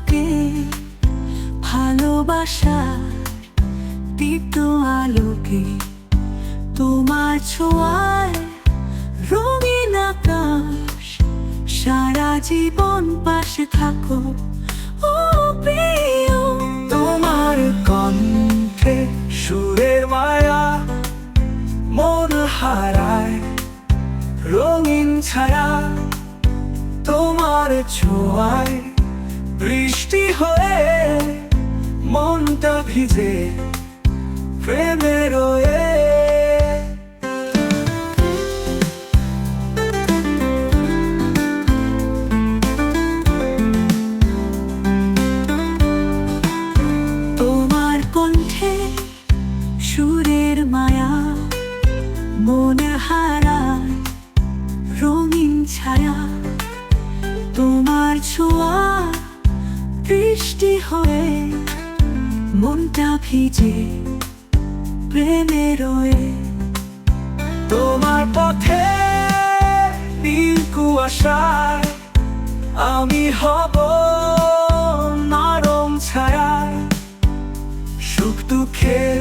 স্বপ্ন লোকে ভালোবাসা দীপ্ত আলোকে তোমার ছোঁয়ায় রঙিন আকাশ, সারা জীবন পাশে থাকো। ও প্রিয়, তোমার কণ্ঠে সুরের মায়া মন হারায়, রঙিন ছায়া তোমার ছোঁয়ায় বৃষ্টি হয়ে মনটা ভিজে প্রেমে তোমার কণ্ঠে সুরের মায়া মনে হারায় রঙিন ছায়া। বৃষ্টি হয়ে, মনটা ভিজে, প্রেমে রয়ে। তোমার পথে নীল কুয়াশায় আমি হব নরম ছায়া সুখ দুঃখের